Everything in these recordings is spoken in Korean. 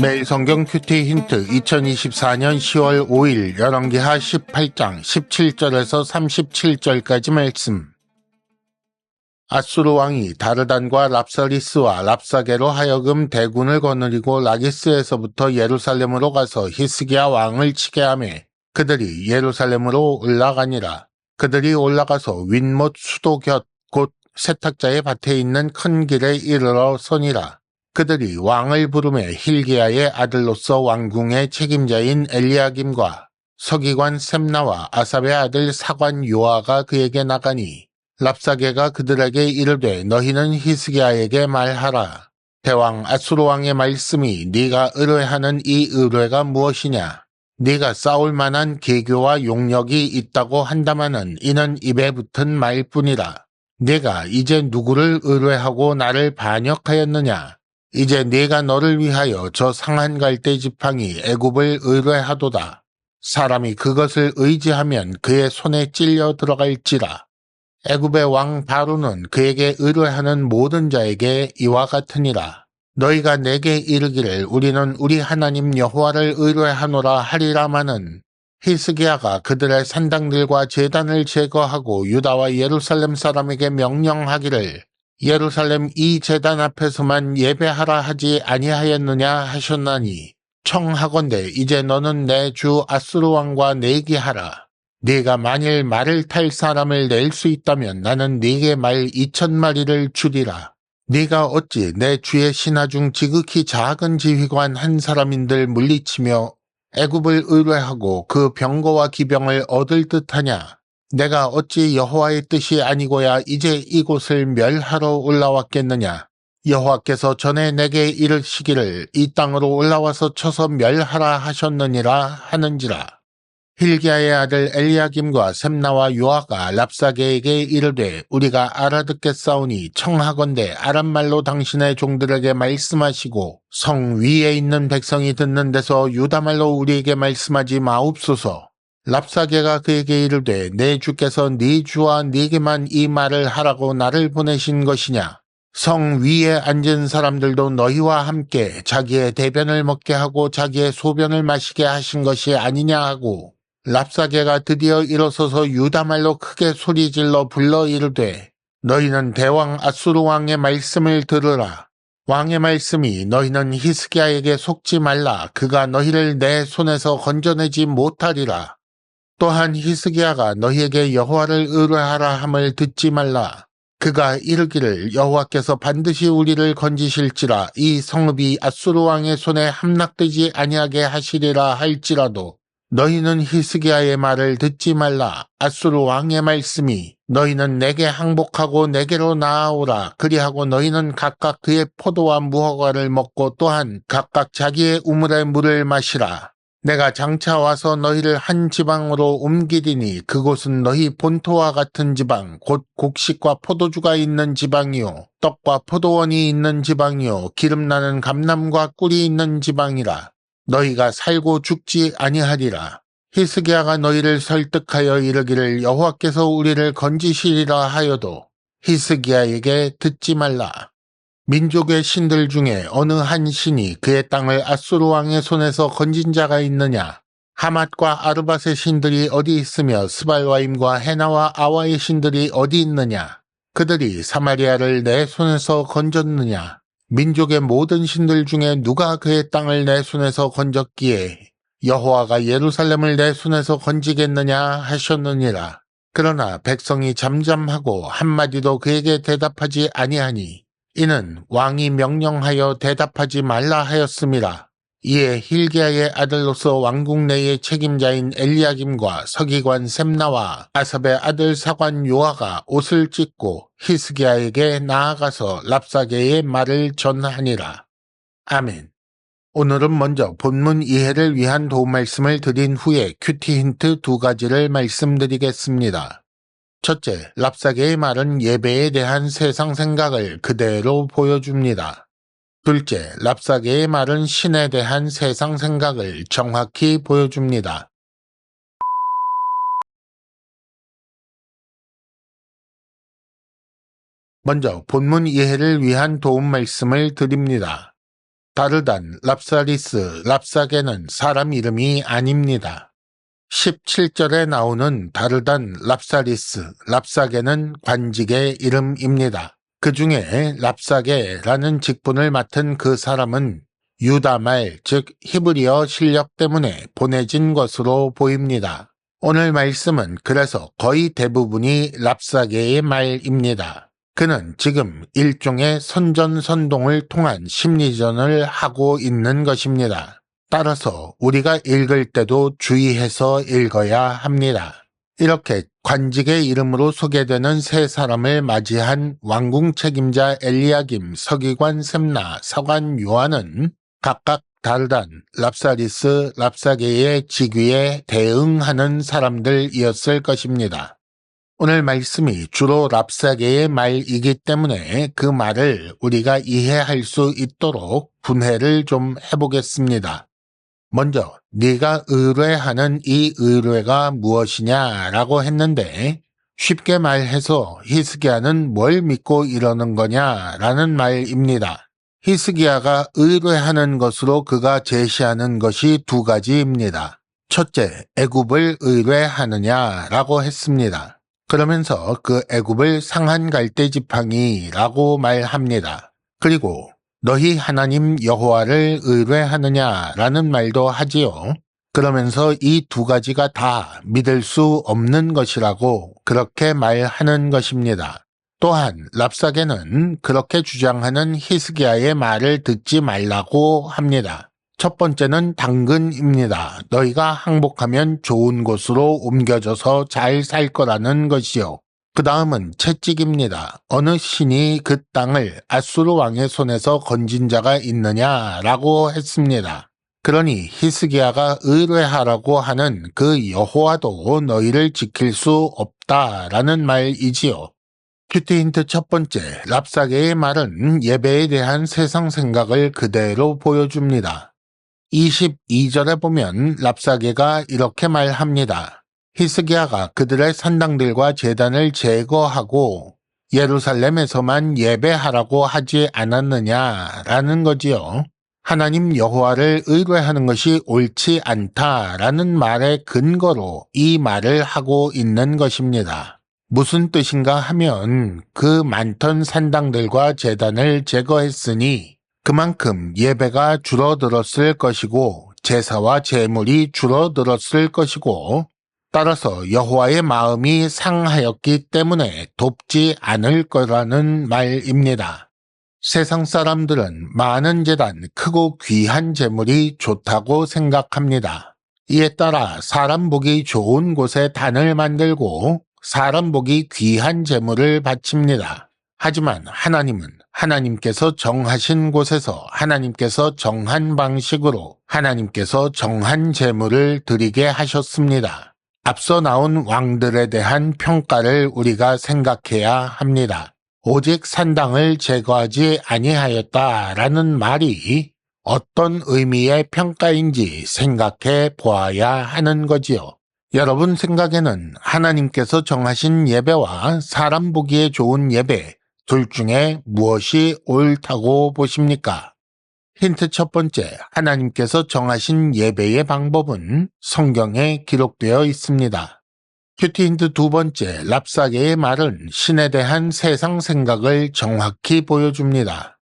매일 성경 큐티 힌트 2024년 10월 5일 열왕기하 18장 17절에서 37절까지 말씀 아수르 왕이 다르단과 랍사리스와 랍사게로 하여금 대군을 거느리고 라기스에서부터 예루살렘으로 가서 히스기야 왕을 치게 하며 그들이 예루살렘으로 올라가니라. 그들이 올라가서 윗못 수도 곁곧 세탁자의 밭에 있는 큰 길에 이르러 서니라. 그들이 왕을 부르매 힐기야의 아들로서 왕궁의 책임자인 엘리야김과 서기관 셈나와 아삽의 아들 사관 요아가 그에게 나가니 랍사게가 그들에게 이르되 너희는 히스기야에게 말하라. 대왕 아수르 왕의 말씀이 네가 의뢰하는 이 의뢰가 무엇이냐? 네가 싸울 만한 계교와 용력이 있다고 한다마는 이는 입에 붙은 말뿐이라. 네가 이제 누구를 의뢰하고 나를 반역하였느냐? 이제 네가 너를 위하여 저 상한 갈대 지팡이 애굽을 의뢰하도다. 사람이 그것을 의지하면 그의 손에 찔려 들어갈지라. 애굽의 왕 바로는 그에게 의뢰하는 모든 자에게 이와 같으니라. 너희가 내게 이르기를 우리는 우리 하나님 여호와를 의뢰하노라 하리라마는 히스기야가 그들의 산당들과 제단을 제거하고 유다와 예루살렘 사람에게 명령하기를 예루살렘 이 제단 앞에서만 예배하라 하지 아니하였느냐 하셨나니 청하건대 이제 너는 내 주 아수르 왕과 내기하라. 네가 만일 말을 탈 사람을 낼 수 있다면 나는 네게 말 이천 마리를 주리라. 네가 어찌 내 주의 신하 중 지극히 작은 지휘관 한 사람인들 물리치며 애굽을 의뢰하고 그 병거와 기병을 얻을 듯하냐? 내가 어찌 여호와의 뜻이 아니고야 이제 이곳을 멸하러 올라왔겠느냐? 여호와께서 전에 내게 이르시기를 이 땅으로 올라와서 쳐서 멸하라 하셨느니라 하는지라. 힐기야의 아들 엘리야김과 셈나와 요아가 랍사게에게 이르되 우리가 알아듣겠사오니 청하건대 아람말로 당신의 종들에게 말씀하시고 성 위에 있는 백성이 듣는 데서 유다말로 우리에게 말씀하지 마옵소서. 랍사게가 그에게 이르되 내 주께서 네 주와 네게만 이 말을 하라고 나를 보내신 것이냐. 성 위에 앉은 사람들도 너희와 함께 자기의 대변을 먹게 하고 자기의 소변을 마시게 하신 것이 아니냐 하고 랍사게가 드디어 일어서서 유다말로 크게 소리질러 불러 이르되 너희는 대왕 아수르 왕의 말씀을 들으라. 왕의 말씀이 너희는 히스기야에게 속지 말라. 그가 너희를 내 손에서 건져내지 못하리라. 또한 히스기야가 너희에게 여호와를 의뢰하라 함을 듣지 말라. 그가 이르기를 여호와께서 반드시 우리를 건지실지라 이 성읍이 아수르 왕의 손에 함락되지 아니하게 하시리라 할지라도 너희는 히스기야의 말을 듣지 말라. 아수르 왕의 말씀이 너희는 내게 항복하고 내게로 나아오라. 그리하고 너희는 각각 그의 포도와 무화과를 먹고 또한 각각 자기의 우물의 물을 마시라. 내가 장차 와서 너희를 한 지방으로 옮기리니 그곳은 너희 본토와 같은 지방, 곧 곡식과 포도주가 있는 지방이요. 떡과 포도원이 있는 지방이요. 기름 나는 감남과 꿀이 있는 지방이라. 너희가 살고 죽지 아니하리라. 히스기야가 너희를 설득하여 이르기를 여호와께서 우리를 건지시리라 하여도 히스기야에게 듣지 말라. 민족의 신들 중에 어느 한 신이 그의 땅을 아수르 왕의 손에서 건진 자가 있느냐? 하맛과 아르밧의 신들이 어디 있으며 스발와임과 헤나와 아와의 신들이 어디 있느냐? 그들이 사마리아를 내 손에서 건졌느냐? 민족의 모든 신들 중에 누가 그의 땅을 내 손에서 건졌기에 여호와가 예루살렘을 내 손에서 건지겠느냐 하셨느니라. 그러나 백성이 잠잠하고 한마디도 그에게 대답하지 아니하니 이는 왕이 명령하여 대답하지 말라 하였습니다. 이에 힐기야의 아들로서 왕궁 내의 책임자인 엘리야김과 서기관 셈나와 아삽의 아들 사관 요아가 옷을 찢고 히스기야에게 나아가서 랍사게의 말을 전하니라. 아멘. 오늘은 먼저 본문 이해를 위한 도움 말씀을 드린 후에 큐티 힌트 두 가지를 말씀드리겠습니다. 첫째, 랍사게의 말은 예배에 대한 세상 생각을 그대로 보여줍니다. 둘째, 랍사게의 말은 신에 대한 세상 생각을 정확히 보여줍니다. 먼저 본문 이해를 위한 도움 말씀을 드립니다. 다르단, 랍사리스, 랍사게는 사람 이름이 아닙니다. 17절에 나오는 다르단, 랍사리스, 랍사게는 관직의 이름입니다. 그 중에 랍사게라는 직분을 맡은 그 사람은 유다말, 즉 히브리어 실력 때문에 보내진 것으로 보입니다. 오늘 말씀은 그래서 거의 대부분이 랍사게의 말입니다. 그는 지금 일종의 선전선동을 통한 심리전을 하고 있는 것입니다. 따라서 우리가 읽을 때도 주의해서 읽어야 합니다. 이렇게 관직의 이름으로 소개되는 세 사람을 맞이한 왕궁 책임자 엘리야김, 서기관 셈나, 사관 요한은 각각 달단, 랍사리스, 랍사게의 직위에 대응하는 사람들이었을 것입니다. 오늘 말씀이 주로 랍사게의 말이기 때문에 그 말을 우리가 이해할 수 있도록 분해를 좀 해보겠습니다. 먼저 네가 의뢰하는 이 의뢰가 무엇이냐라고 했는데 쉽게 말해서 히스기야는 뭘 믿고 이러는 거냐라는 말입니다. 히스기야가 의뢰하는 것으로 그가 제시하는 것이 두 가지입니다. 첫째, 애굽을 의뢰하느냐라고 했습니다. 그러면서 그 애굽을 상한 갈대 지팡이라고 말합니다. 그리고 너희 하나님 여호와를 의뢰하느냐라는 말도 하지요. 그러면서 이 두 가지가 다 믿을 수 없는 것이라고 그렇게 말하는 것입니다. 또한 랍사게는 그렇게 주장하는 히스기야의 말을 듣지 말라고 합니다. 첫 번째는 당근입니다. 너희가 항복하면 좋은 곳으로 옮겨져서 잘 살 거라는 것이요. 그 다음은 채찍입니다. 어느 신이 그 땅을 아수르 왕의 손에서 건진 자가 있느냐라고 했습니다. 그러니 히스기야가 의뢰하라고 하는 그 여호와도 너희를 지킬 수 없다라는 말이지요. 큐티 힌트 첫 번째, 랍사게의 말은 예배에 대한 세상 생각을 그대로 보여줍니다. 22절에 보면 랍사게가 이렇게 말합니다. 히스기야가 그들의 산당들과 재단을 제거하고 예루살렘에서만 예배하라고 하지 않았느냐라는 거지요. 하나님 여호와를 의뢰하는 것이 옳지 않다라는 말의 근거로 이 말을 하고 있는 것입니다. 무슨 뜻인가 하면 그 많던 산당들과 재단을 제거했으니 그만큼 예배가 줄어들었을 것이고 제사와 제물이 줄어들었을 것이고 따라서 여호와의 마음이 상하였기 때문에 돕지 않을 거라는 말입니다. 세상 사람들은 많은 재단, 크고 귀한 재물이 좋다고 생각합니다. 이에 따라 사람 보기 좋은 곳에 단을 만들고 사람 보기 귀한 재물을 바칩니다. 하지만 하나님은 하나님께서 정하신 곳에서 하나님께서 정한 방식으로 하나님께서 정한 재물을 드리게 하셨습니다. 앞서 나온 왕들에 대한 평가를 우리가 생각해야 합니다. 오직 산당을 제거하지 아니하였다라는 말이 어떤 의미의 평가인지 생각해 보아야 하는 거지요. 여러분 생각에는 하나님께서 정하신 예배와 사람 보기에 좋은 예배, 둘 중에 무엇이 옳다고 보십니까? 힌트 첫 번째, 하나님께서 정하신 예배의 방법은 성경에 기록되어 있습니다. 큐티 힌트 두 번째, 랍사게의 말은 신에 대한 세상 생각을 정확히 보여줍니다.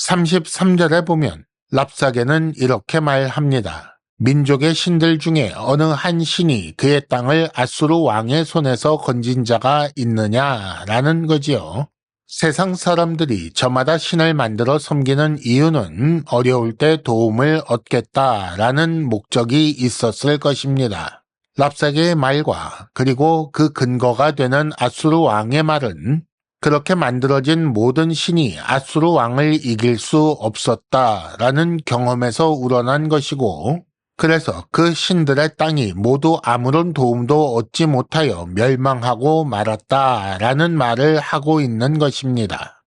33절에 보면 랍사게는 이렇게 말합니다. 민족의 신들 중에 어느 한 신이 그의 땅을 아수르 왕의 손에서 건진 자가 있느냐라는 거지요. 세상 사람들이 저마다 신을 만들어 섬기는 이유는 어려울 때 도움을 얻겠다라는 목적이 있었을 것입니다. 랍사게의 말과 그리고 그 근거가 되는 아수르 왕의 말은 그렇게 만들어진 모든 신이 아수르 왕을 이길 수 없었다라는 경험에서 우러난 것이고 그래서 그 신들의 땅이 모두 아무런 도움도 얻지 못하여 멸망하고 말았다라는 말을 하고 있는 것입니다.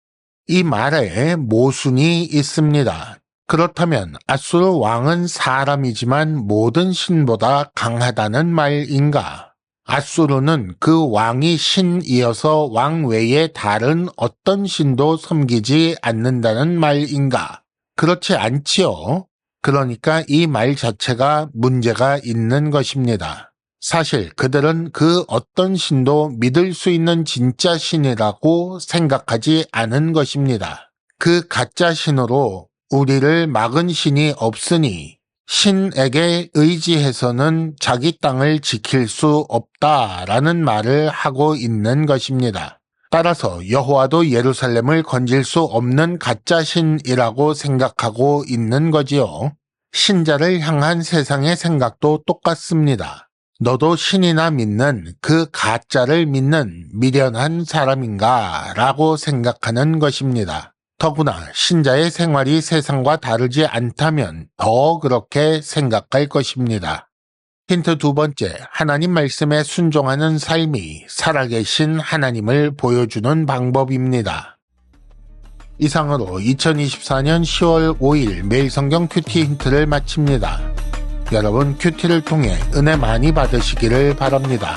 이 말에 모순이 있습니다. 그렇다면 아수르 왕은 사람이지만 모든 신보다 강하다는 말인가? 아수르는 그 왕이 신이어서 왕 외에 다른 어떤 신도 섬기지 않는다는 말인가? 그렇지 않지요. 그러니까 이 말 자체가 문제가 있는 것입니다. 사실 그들은 그 어떤 신도 믿을 수 있는 진짜 신이라고 생각하지 않은 것입니다. 그 가짜 신으로 우리를 막은 신이 없으니 신에게 의지해서는 자기 땅을 지킬 수 없다라는 말을 하고 있는 것입니다. 따라서 여호와도 예루살렘을 건질 수 없는 가짜 신이라고 생각하고 있는 거지요. 신자를 향한 세상의 생각도 똑같습니다. 너도 신이나 믿는 그 가짜를 믿는 미련한 사람인가 라고 생각하는 것입니다. 더구나 신자의 생활이 세상과 다르지 않다면 더 그렇게 생각할 것입니다. 힌트 두 번째, 하나님 말씀에 순종하는 삶이 살아계신 하나님을 보여주는 방법입니다. 이상으로 2024년 10월 5일 매일 성경 큐티 힌트를 마칩니다. 여러분 큐티를 통해 은혜 많이 받으시기를 바랍니다.